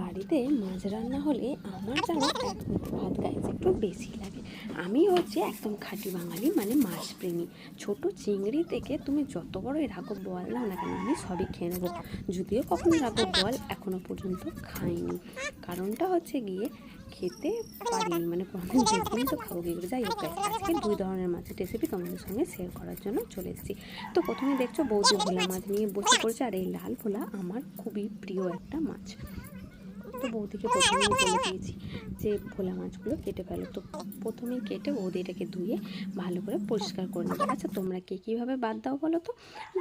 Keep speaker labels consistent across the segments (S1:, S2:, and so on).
S1: বাড়িতে মাছ রান্না হলে আমার যেন এক ভাত গাইছে একটু বেশি লাগে। আমি হচ্ছে একদম খাঁটি বাঙালি মানে মাছ প্রেমী ছোট চিংড়ি থেকে তুমি যত বড় রাঘব বল নাও না কেন, আমি সবই খেয়ে নেব। যদিও কখনো রাঘব বল এখনও পর্যন্ত খাইনি। কারণটা হচ্ছে গিয়ে খেতে পারিনি মানে কোনোদিন তো খাব কী করে? যাই হোক, আজকে দুই ধরনের মাছের রেসিপি তোমাদের সঙ্গে শেয়ার করার জন্য চলে এসেছি। তো প্রথমে দেখছ বৌদি ভোলা মাছ নিয়ে বসে পড়েছে, আর এই লাল ভোলা আমার খুবই প্রিয় একটা মাছ। তো বৌদিকে প্রথমেই বলে দিয়েছি যে ভোলা মাছগুলো কেটে ফেলো। তো প্রথমেই কেটে বৌদি এটাকে ধুয়ে ভালো করে পরিষ্কার করে নেবে আচ্ছা তোমরা কে কীভাবে বাদ দাও বলো তো?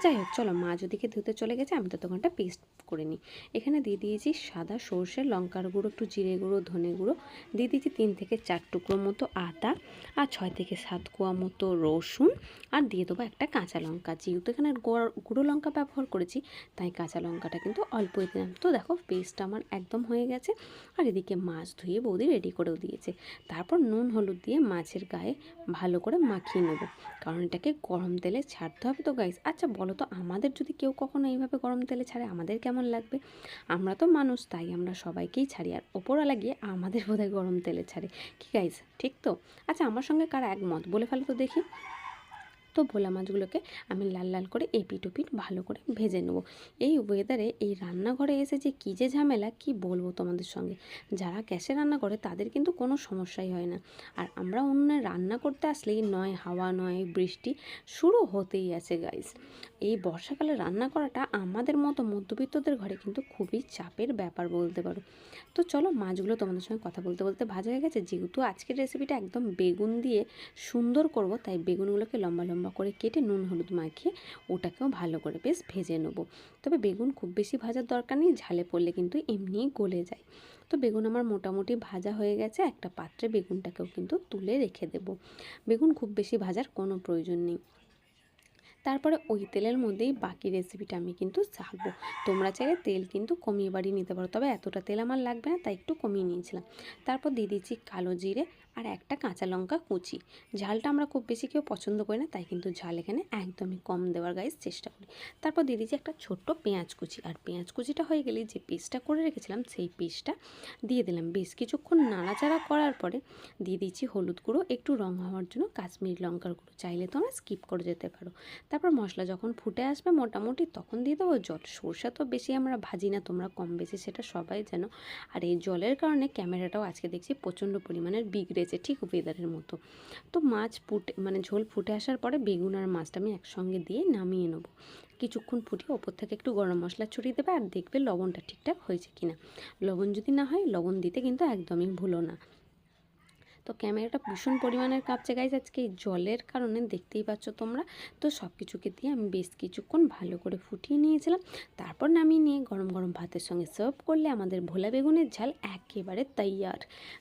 S1: যাই হোক, চলো মাছ ওদিকে ধুতে চলে গেছে, আমি তো ততক্ষণটা পেস্ট করে নিই। এখানে দিয়ে দিয়েছি সাদা সর্ষে লঙ্কার গুঁড়ো, একটু জিরে গুঁড়ো, ধনে গুঁড়ো। দিয়ে দিয়েছি তিন থেকে চার টুকরো মতো আদা আর ছয় থেকে সাত কোয়া মতো রসুন। আর দিয়ে দেবো একটা কাঁচা লঙ্কা। যেহেতু এখানে গোড়- লঙ্কা ব্যবহার করেছি, তাই কাঁচা লঙ্কাটা কিন্তু অল্পই দিলাম। তো দেখো পেস্টটা আমার একদম হয়ে গেছে। আর এদিকে মাছ ধুয়ে বৌদি রেডি করেও দিয়েছে। তারপর নুন, হলুদ দিয়ে মাছের গায়ে ভালো করে মাখিয়ে নেব। কারণ এটাকে গরম তেলে ছাড়তে হবে তো গাইস আচ্ছা বলো তো, আমাদের যদি কেউ কখনো এইভাবে গরম তেলে ছাড়ে, আমাদের কেমন লাগবে? আমরা তো মানুষ, তাই আমরা সবাইকেই ছাড়ি। আর ওপরওয়ালা গিয়ে আমাদের বোধহয় গরম তেলে ছাড়ে। কি গাইস ঠিক তো? আচ্ছা আমার সঙ্গে কারা একমত? বলে ফেলো তো দেখি। তো ভোলা মাছগুলোকে আমি লাল লাল করে এপিট ওপিট ভালো করে ভেজে নেব। এই ওয়েদারে এই রান্নাঘরে এসে যে কী যে ঝামেলা, কি বলব তোমাদের সঙ্গে? যারা গ্যাসে রান্না করে তাদের কিন্তু কোনো সমস্যাই হয় না। আর আমরা অন্য রান্না করতে আসলেই নয়, হাওয়া নয়, বৃষ্টি শুরু হতেই আছে গাইস এই বর্ষাকালে রান্না করাটা আমাদের মতো মধ্যবিত্তদের ঘরে কিন্তু খুবই চাপের ব্যাপার বলতে পারো। তো চলো মাছগুলো তোমাদের সঙ্গে কথা বলতে বলতে ভাজা হয়ে গেছে। যেহেতু আজকের রেসিপিটা একদম বেগুন দিয়ে সুন্দর করব, তাই বেগুনগুলোকে লম্বা লম্বা করে কেটে নুন, হলুদ মাখিয়ে ওটাকেও ভালো করে বেশ ভেজে নেব। তবে বেগুন খুব বেশি ভাজার দরকার নেই, ঝালে পড়লে কিন্তু এমনিই গলে যায়। তো বেগুন আমার মোটামুটি ভাজা হয়ে গেছে, একটা পাত্রে বেগুনটাকেও কিন্তু তুলে রেখে দেব। বেগুন খুব বেশি ভাজার কোনো প্রয়োজন নেই। তারপরে ওই তেলের মধ্যেই বাকি রেসিপিটা আমি কিন্তু ছাড়বো। তোমরা চাইলে তেল কিন্তু কমিয়ে বাড়িয়ে নিতে পারো, তবে এতটা তেল আমার লাগবে না, তাই একটু কমিয়ে নিয়েছিলাম। তারপর দিয়ে দিচ্ছি কালো জিরে আর একটা কাঁচা লঙ্কা কুচি। ঝালটা আমরা খুব বেশি কেউ পছন্দ করি না, তাই কিন্তু ঝাল এখানে একদমই কম দেওয়ার গাইজ চেষ্টা করি। তারপর দিয়ে দিচ্ছি একটা ছোট্ট পেঁয়াজ কুচি। আর পেঁয়াজ কুচিটা হয়ে গেলে যে পিসটা করে রেখেছিলাম, সেই পিসটা দিয়ে দিলাম। বেশ কিছুক্ষণ নাড়াচাড়া করার পরে দিয়ে দিচ্ছি হলুদ গুঁড়ো, একটু রং হওয়ার জন্য কাশ্মীর লঙ্কার গুঁড়ো। চাইলে তোমরা স্কিপ করে যেতে পারো। তারপর মশলা যখন ফুটে আসবে মোটামুটি তখন দিয়ে দেবো জল। সরষা তো বেশি আমরা ভাজি না, তোমরা কম বেশি সেটা সবাই জানো। আর এই জলের কারণে ক্যামেরাটাও আজকে দেখছি প্রচণ্ড পরিমাণের বিগড়েছে ঠিক ওয়েদারের মতো। তো মাছ ফুটে মানে ঝোল ফুটে আসার পরে বেগুন আর মাছটা আমি একসঙ্গে দিয়ে নামিয়ে নেব। কিছুক্ষণ ফুটিয়ে ওপর থেকে একটু গরম মশলা ছড়িয়ে দেবে আর দেখবে লবণটা ঠিকঠাক হয়েছে কিনা। লবণ যদি না হয়, লবণ দিতে কিন্তু একদমই ভুলো না। তো ক্যামেরাটা ভীষণ পরিমাণের কাঁপছে। গাইজ আজকে এই জলের কারণে দেখতেই পাচ্ছ তোমরা। তো সব কিছুকে দিয়ে আমি বেশ কিছুক্ষণ ভালো করে ফুটিয়ে নিয়েছিলাম। তারপর নামিয়ে নিয়ে গরম গরম ভাতের সঙ্গে সার্ভ করলে আমাদের ভোলা বেগুনের ঝাল একেবারে তৈয়ার।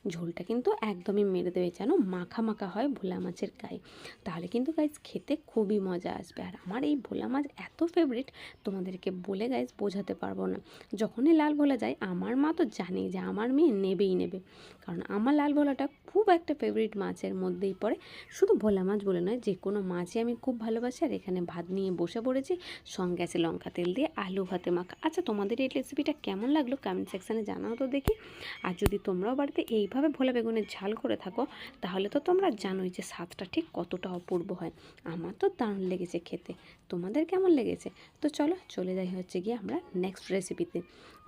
S1: ঝোলটা কিন্তু একদমই মেরে দেবে যেন মাখা মাখা হয় ভোলা মাছের গায়ে। তাহলে কিন্তু গাইজ খেতে খুবই মজা আসবে। আর আমার এই ভোলা মাছ এত ফেভারিট তোমাদেরকে বলে গাইজ বোঝাতে পারব না। যখনই লাল ভোলা যায়, আমার মা তো জানে যে আমার মেয়ে নেবেই নেবে। কারণ আমার লাল ভোলাটা খুব একটা ফেভারিট মাছের মধ্যেই পড়ে। শুধু ভোলা মাছ বলে নয়, যে কোনো মাছই আমি খুব ভালোবাসি। আর এখানে ভাত নিয়ে বসে পড়েছি। সঙ্গে আছে লঙ্কা তেল দিয়ে আলু ভাতে মাখা। আচ্ছা তোমাদের এই রেসিপিটা কেমন লাগল? কমেন্ট সেকশানে জানাও তো দেখি। আর যদি তোমরাও বাড়িতে এইভাবে ভোলা বেগুনের ঝাল করে থাকো, তাহলে তো তোমরা জানোই যে স্বাদটা ঠিক কতটা অপূর্ব হয়। আমার তো দারুণ লেগেছে খেতে। তোমাদের কেমন লেগেছে? তো চলো, চলে যাই হচ্ছে গিয়ে আমরা নেক্সট রেসিপিতে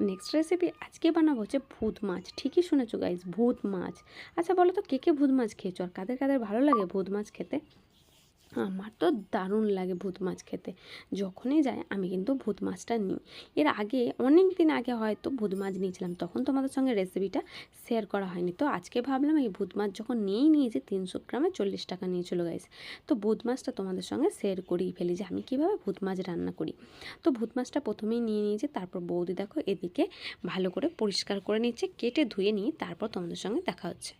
S1: নেক্সট রেসিপি আজকে বানাবো হচ্ছে ভূত মাছ। ঠিকই শুনেছো গাইজ ভূত মাছ। আচ্ছা বলো তো, কে কে ভূত মাছ খেয়েছো? আর কাদের কাদের ভালো লাগে ভূত মাছ খেতে? আমার তো দারুণ লাগে ভূত মাছ খেতে। যখনই যায় আমি কিন্তু ভূত মাছটা নিই। এর আগে অনেক দিন আগে হয়তো ভূত মাছ নিয়েছিলাম, তখন তোমাদের সঙ্গে রেসিপিটা শেয়ার করা হয়নি। তো আজকে ভাবলাম, এই ভূত মাছ যখন নিয়েই নিয়েছি, তিনশো গ্রামে চল্লিশ টাকা নিয়েছিল গাইস তো ভূত মাছটা তোমাদের সঙ্গে শেয়ার করেই ফেলি যে, আমি কীভাবে ভূত মাছ রান্না করি। তো ভূত মাছটা প্রথমেই নিয়ে নিয়েছি, তারপর বৌদি দেখো এদিকে ভালো করে পরিষ্কার করে নিচ্ছে, কেটে ধুয়ে নিয়ে তারপর তোমাদের সঙ্গে দেখা হচ্ছে।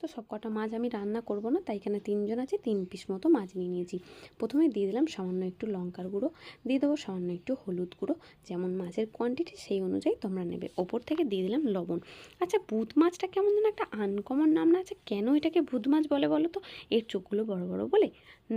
S1: তো সব কটা মাছ আমি রান্না করব না, তাই এখানে তিনজন আছে, তিন পিস মতো মাছ নিয়ে নিয়েছি। প্রথমে দিয়ে দিলাম সামান্য একটু লঙ্কার গুঁড়ো, দিয়ে দেবো সামান্য একটু হলুদ গুঁড়ো। যেমন মাছের কোয়ান্টিটি সেই অনুযায়ী তোমরা নেবে। ওপর থেকে দিয়ে দিলাম লবণ। আচ্ছা ভূত মাছটা কেমন যেন একটা আনকমন নাম না আছে, কেন এটাকে ভূত মাছ বলে বলো তো? এর চোখগুলো বড় বড় বলে।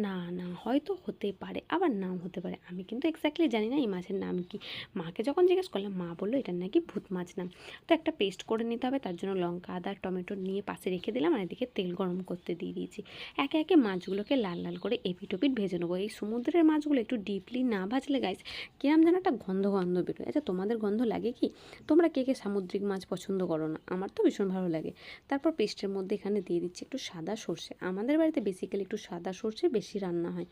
S1: না না, হয়তো হতে পারে, আবার নাম হতে পারে। আমি কিন্তু এক্স্যাক্টলি জানি না এই মাছের নাম কি। মাকে যখন জিজ্ঞেস করলাম, মা বলল এটার নাকি ভূত মাছ নাম? তো একটা পেস্ট করে নিতে হবে, তার জন্য লঙ্কা, আদা, টমেটো নিয়ে পাশে রেখে দিলাম। আর এদিকে তেল গরম করতে দিয়ে দিয়েছি। একে একে মাছগুলোকে লাল লাল করে এপিট ওপিট ভেজে নেব। এই সমুদ্রের মাছগুলো একটু ডিপলি না ভাজলে গাইস কিরম যেন একটা গন্ধ গন্ধ বেরোয়। আচ্ছা তোমাদের গন্ধ লাগে কি? তোমরা কে কে সামুদ্রিক মাছ পছন্দ করো না? আমার তো ভীষণ ভালো লাগে। তারপর পেস্টের মধ্যে এখানে দিয়ে দিচ্ছি একটু সাদা সর্ষে। আমাদের বাড়িতে বেসিক্যালি একটু সাদা সর্ষে বেশি রান্না হয়।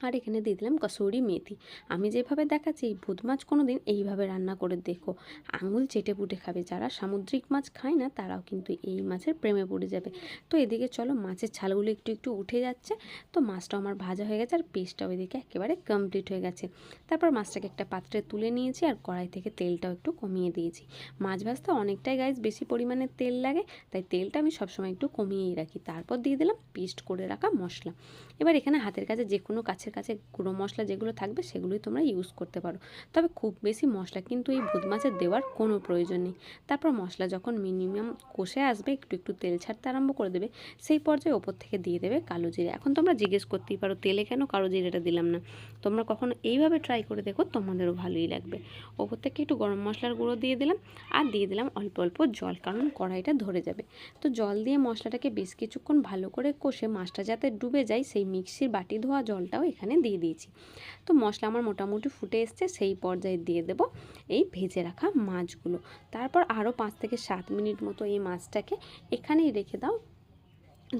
S1: আর এখানে দিয়ে দিলাম কসুরি মেথি। আমি যেভাবে দেখাচ্ছি, এই ভূত মাছ কোনো দিন এইভাবে রান্না করে দেখো। আঙুল চেটে পুটে খাবে। যারা সামুদ্রিক মাছ খায় না, তারাও কিন্তু এই মাছের প্রেমে পড়ে যাবে। তো এদিকে চলো, মাছের ছালগুলো একটু একটু উঠে যাচ্ছে। তো মাছটাও আমার ভাজা হয়ে গেছে আর পেস্টটাও এদিকে একেবারে কমপ্লিট হয়ে গেছে। তারপর মাছটাকে একটা পাত্রে তুলে নিয়েছি আর কড়াই থেকে তেলটাও একটু কমিয়ে দিয়েছি। মাছ ভাজতে অনেকটাই গাইজ বেশি পরিমাণে তেল লাগে, তাই তেলটা আমি সবসময় একটু কমিয়েই রাখি। তারপর দিয়ে দিলাম পেস্ট করে রাখা মশলা। এবার এখানে হাতের কাছে যে কোনো কাছের কাছে গুঁড়ো মশলা যেগুলো থাকবে সেগুলোই তোমরা ইউজ করতে পারো। তবে খুব বেশি মশলা কিন্তু এই ভূত মাছের দেওয়ার কোনো প্রয়োজন নেই। তারপর মশলা যখন মিনিমাম কষে আসবে, একটু একটু তেল ছাড়তে আরম্ভ করে দেবে, সেই পর্যায়ে ওপর থেকে দিয়ে দেবে কালো জিরে। এখন তোমরা জিজ্ঞেস করতেই পারো, তেলে কেন কালো জিরেটা দিলাম না? তোমরা কখনো এইভাবে ট্রাই করে দেখো, তোমাদেরও ভালোই লাগবে। ওপর থেকে একটু গরম মশলার গুঁড়ো দিয়ে দিলাম, আর দিয়ে দিলাম অল্প অল্প জল, কারণ কড়াইটা ধরে যাবে। তো জল দিয়ে মশলাটাকে বেশ কিছুক্ষণ ভালো করে কষে মাছটা যাতে ডুবে যায়, সেই মিক্সির বাটি ধোয়া জলটাও এখানে দিয়ে দিয়েছি। তো মশলা আমার মোটামুটি ফুটে এসছে, সেই পর্যায়ে দিয়ে দেব এই ভেজে রাখা মাছগুলো। তারপর আরও পাঁচ থেকে সাত মিনিট মতো এই মাছটাকে এখানেই রেখে দাও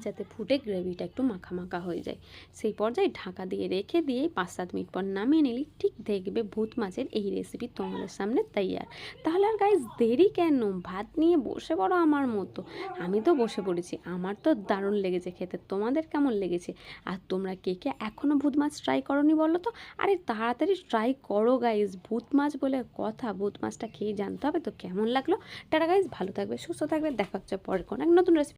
S1: যাতে ফুটে গ্রেভিটা একটু মাখা মাখা হয়ে যায়। সেই পর্যায়ে ঢাকা দিয়ে রেখে দিয়ে পাঁচ সাত মিনিট পর নামিয়ে নিলি। ঠিক দেখবে ভূত মাছের এই রেসিপি তোমাদের সামনে তৈয়ার। তাহলে আর গাইজ দেরি কেন? ভাত নিয়ে বসে পড়ো আমার মতো। আমি তো বসে পড়েছি। আমার তো দারুণ লেগেছে খেতে। তোমাদের কেমন লেগেছে? আর তোমরা কে কে এখনও ভূত মাছ ট্রাই করনি বলো তো? আরে তাড়াতাড়ি ট্রাই করো গাইজ ভূত মাছ বলে কথা। ভূত মাছটা খেয়ে জানতে হবে তো কেমন লাগল? টাটা গাইজ ভালো থাকবে, সুস্থ থাকবে। দেখা হচ্ছে পরে কোনো এক নতুন রেসিপি